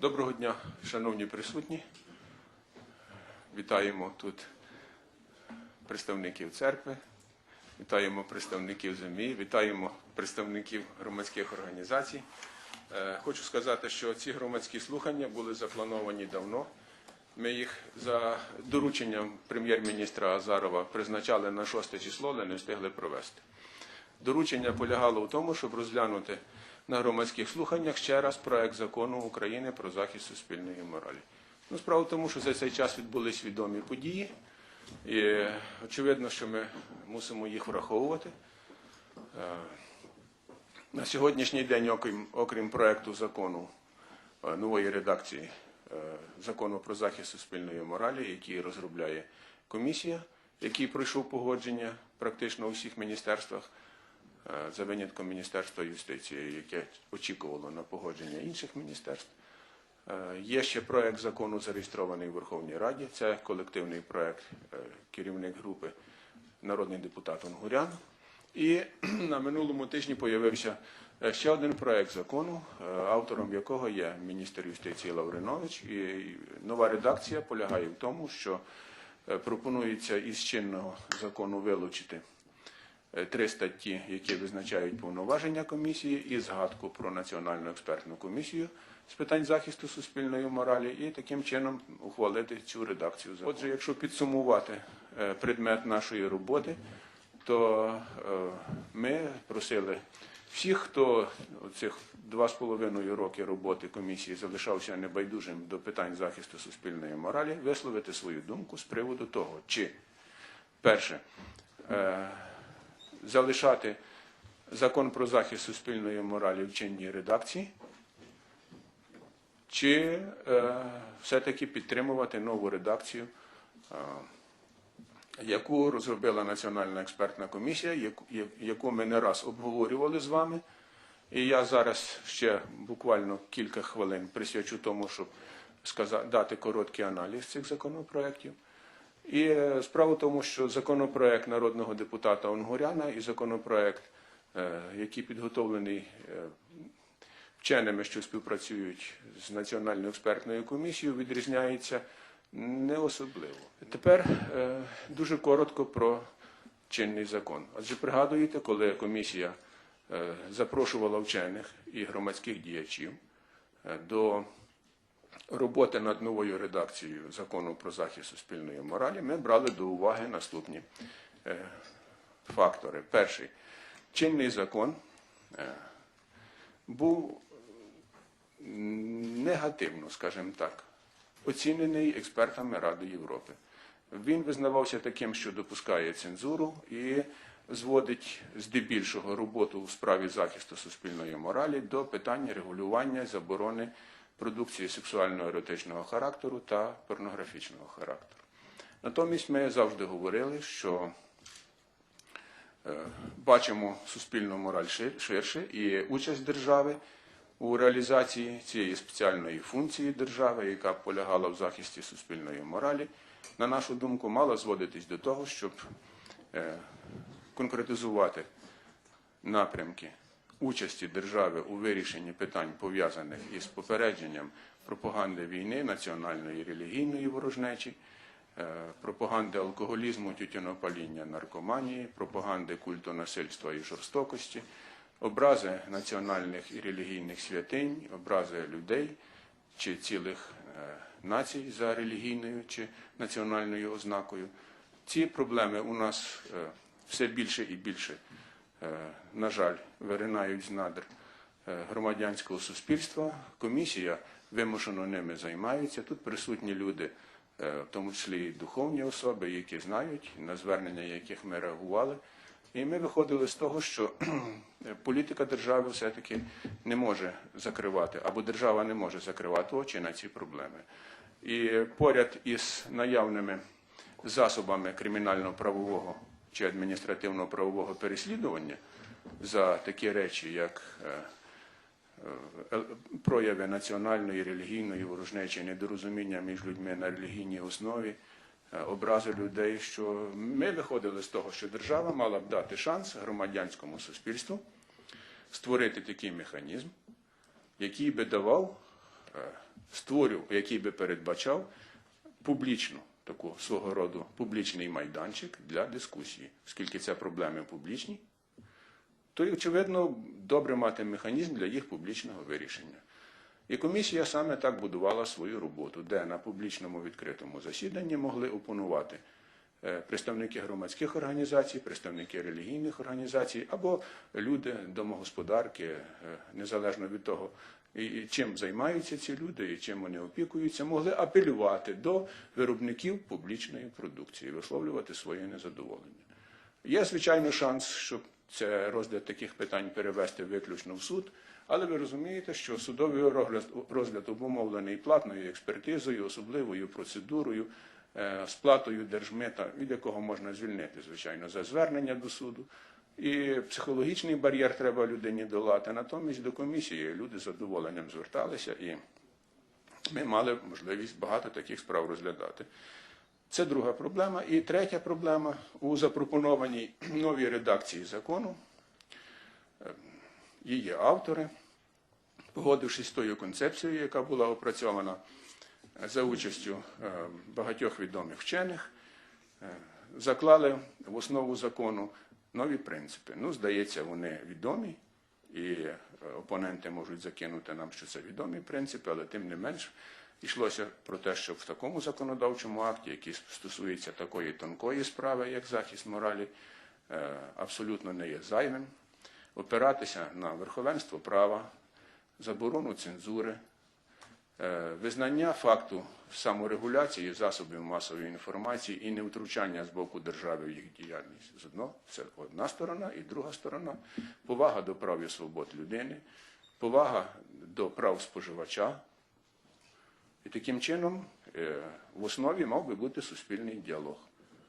Доброго дня, шановні присутні. Вітаємо тут представників церкви, вітаємо представників ЗМІ, вітаємо представників громадських організацій. Е, Хочу сказати, що ці громадські слухання були заплановані давно. Ми їх за дорученням прем'єр-міністра Азарова призначали на 6 число, але не встигли провести. Доручення полягало в тому, щоб розглянути на громадських слуханнях ще раз проект закону України про захист суспільної моралі. Ну, справа в тому, що за цей час відбулись відомі події, і очевидно, що ми мусимо їх враховувати. Е, На сьогоднішній день, окрім, окрім проекту закону е, нової редакції е, закону про захист суспільної моралі, який розробляє комісія, який пройшов погодження практично у всіх міністерствах, за винятком Міністерства юстиції, яке очікувало на погодження інших міністерств. Е, Є ще проект закону зареєстрований в Верховній Раді. Це колективний проект е, керівник групи народний депутат Онгурян. І на минулому тижні появився е, ще один проект закону, е, автором якого є міністр юстиції Лавринович. І нова редакція полягає в тому, що е, пропонується із чинного закону вилучити е, три статті, які визначають повноваження комісії, і згадку про національну експертну комісію з питань захисту суспільної моралі, і таким чином ухвалити цю редакцію. закону. Отже, якщо підсумувати е, предмет нашої роботи, то е, ми просили всіх, хто цих два з половиною роки роботи комісії залишався небайдужим до питань захисту суспільної моралі, висловити свою думку з приводу того, чи перше е, залишати закон про захист суспільної моралі в чинній редакції, чи е, все-таки підтримувати нову редакцію, е, яку розробила Національна експертна комісія, яку, яку ми не раз обговорювали з вами. І я зараз ще буквально кілька хвилин присвячу тому, щоб сказати, дати короткий аналіз цих законопроєктів. І е, справа в тому, що законопроект народного депутата Онгуряна і законопроект, е, який підготовлений е, вченими, що співпрацюють з Національною експертною комісією, відрізняється не особливо. Тепер дуже коротко про чинний закон. Адже пригадуєте, коли комісія запрошувала вчених і громадських діячів до роботи над новою редакцією закону про захист суспільної моралі, ми брали до уваги наступні е, фактори. Перший чинний закон е, був негативно, скажімо так, оцінений експертами Ради Європи. Він визнавався таким, що допускає цензуру і зводить здебільшого роботу у справі захисту суспільної моралі до питання регулювання заборони продукції сексуально-еротичного характеру та порнографічного характеру. Натомість ми завжди говорили, що е, бачимо суспільну мораль ширше і участь держави у реалізації цієї спеціальної функції держави, яка полягала в захисті суспільної моралі, на нашу думку, мала зводитись до того, щоб е, конкретизувати напрямки участі держави у вирішенні питань, пов'язаних із попередженням пропаганди війни, національної і релігійної ворожнечі, е, пропаганди алкоголізму, тютюнопаління, наркоманії, пропаганди культу насильства і жорстокості, образи національних і релігійних святинь, образи людей чи цілих е, націй за релігійною чи національною ознакою. Ці проблеми у нас е, все більше і більше, на жаль, виринають з надр е, громадянського суспільства. Комісія вимушено ними займається. Тут присутні люди, е, в тому числі і духовні особи, які знають, на звернення яких ми реагували. І ми виходили з того, що політика держави все-таки не може закривати, або держава не може закривати очі на ці проблеми. І поряд із наявними засобами кримінально-правового чи адміністративно-правового переслідування за такі речі, як е, е, прояви національної, релігійної ворожнечі, недорозуміння між людьми на релігійній основі, е, образи людей, що ми виходили з того, що держава мала б дати шанс громадянському суспільству створити такий механізм, який би давав е, створив, який би передбачав публічну таку свого роду публічний майданчик для дискусії, оскільки це проблеми публічні, то й, очевидно, добре мати механізм для їх публічного вирішення. І комісія саме так будувала свою роботу, де на публічному відкритому засіданні могли опонувати представники громадських організацій, представники релігійних організацій або люди, домогосподарки, е, незалежно від того, і- чим займаються ці люди і чим вони опікуються, могли апелювати до виробників публічної продукції, висловлювати своє незадоволення. Є, звичайно, шанс, щоб це розгляд таких питань перевести виключно в суд, але ви розумієте, що судовий розгляд, розгляд обумовлений платною експертизою, особливою процедурою, е, сплатою держмита, від якого можна звільнити, звичайно, за звернення до суду. І психологічний бар'єр треба людині долати. Натомість до комісії люди з задоволенням зверталися, і ми мали можливість багато таких справ розглядати. Це друга проблема. І третя проблема у запропонованій новій редакції закону. е, Її автори, погодившись з тою концепцією, яка була опрацьована за участю е, багатьох відомих вчених, е, заклали в основу закону нові принципи. Ну, здається, вони відомі, і е, опоненти можуть закинути нам, що це відомі принципи, але тим не менш йшлося про те, щоб в такому законодавчому акті, який стосується такої тонкої справи, як захист моралі, абсолютно не є зайвим, опиратися на верховенство права, заборону цензури, Визнання факту саморегуляції засобів масової інформації і невтручання з боку держави в їх діяльність з одного це одна сторона, і друга сторона повага до прав і свобод людини, повага до прав споживача. І таким чином е, в основі мав би бути суспільний діалог.